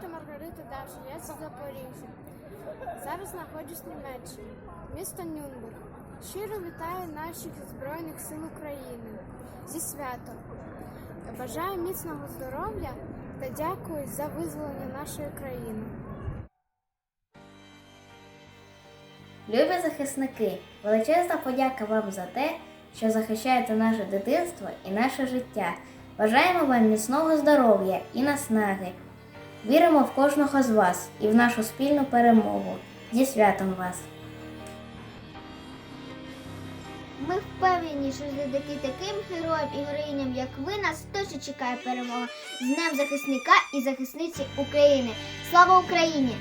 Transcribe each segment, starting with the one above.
звати Маргарита Давша, я з Запоріжжя. Зараз знаходжусь в Німеччині, місто Нюнбург. Щиро вітаю наших Збройних сил України зі святом. Бажаю міцного здоров'я та дякую за визволення нашої країни. Любі захисники, величезна подяка вам за те, що захищаєте наше дитинство і наше життя. Бажаємо вам міцного здоров'я і наснаги. Віримо в кожного з вас і в нашу спільну перемогу. Зі святом вас! Ми впевнені, що завдяки таким героям і героїням, як ви, нас точно чекає перемога з Днем захисника і захисниці України. Слава Україні!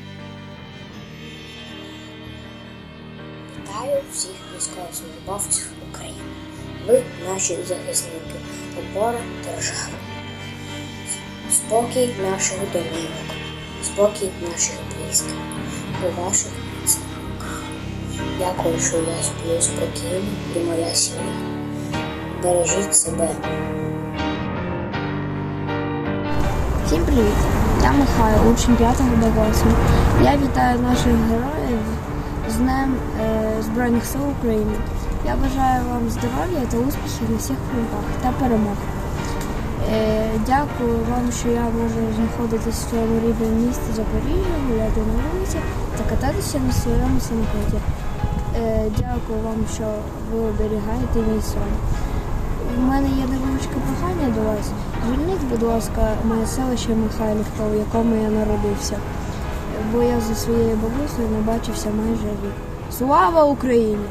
Вітаю всіх військовослужбовців України. Ви наші захисники, опора держави. Спокій наших домівок, спокій наших близьких, у ваших міцних. Дякую, що я сплю спокійно і моя сім'я. Бережіть себе. Всім привіт! Я Михайло, учень 5 до 8. Я вітаю наших героїв з Днем е, Збройних сил України. Я бажаю вам здоров'я та успіхів на всіх фронтах та перемог. Е, дякую вам, що я можу знаходитись в своєму рідному місті Запоріжжя, гуляти на вулиці та кататися на своєму самокаті. Е, дякую вам, що ви оберігаєте мій сон. У мене є невеличке прохання до вас. Звільніть, будь ласка, моє селище Михайлівка, у якому я народився. Бо я зі своєю бабусею не бачився майже рік. Слава Україні!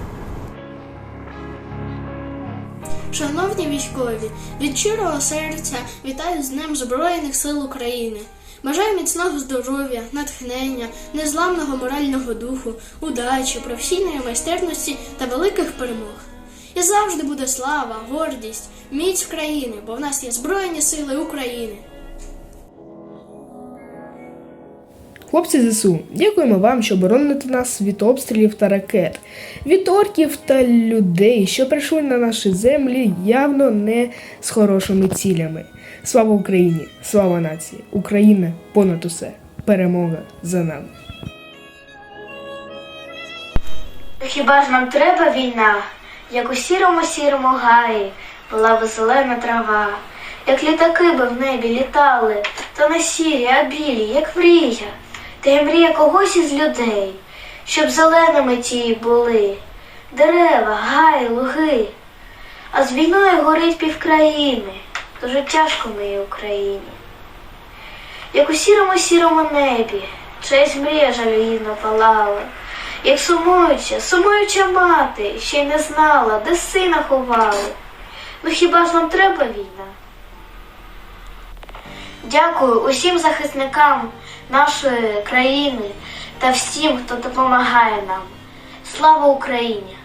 Шановні військові, від щирого серця вітаю з Днем Збройних сил України. Бажаю міцного здоров'я, натхнення, незламного морального духу, удачі, професійної майстерності та великих перемог. І завжди буде слава, гордість, міць країни, бо в нас є Збройні сили України. Хлопці ЗСУ, дякуємо вам, що бороните нас від обстрілів та ракет, від орків та людей, що прийшли на наші землі явно не з хорошими цілями. Слава Україні! Слава нації! Україна понад усе! Перемога за нами! Хіба ж нам треба війна, як у сірому сірому гаї була б зелена трава, як літаки би в небі літали, то не сірі, а білі, як мрія, та й мрія когось із людей, щоб зеленими ті були дерева, гаї, луги. А з війною горить півкраїни, дуже тяжко моїй Україні. Як у сірому сірому небі, чиясь мрія жалюгідно палала, як сумуюча, сумуюча мати, ще й не знала, де сина ховали. Ну хіба ж нам треба війна? Дякую усім захисникам нашої країни та всім, хто допомагає нам. Слава Україні!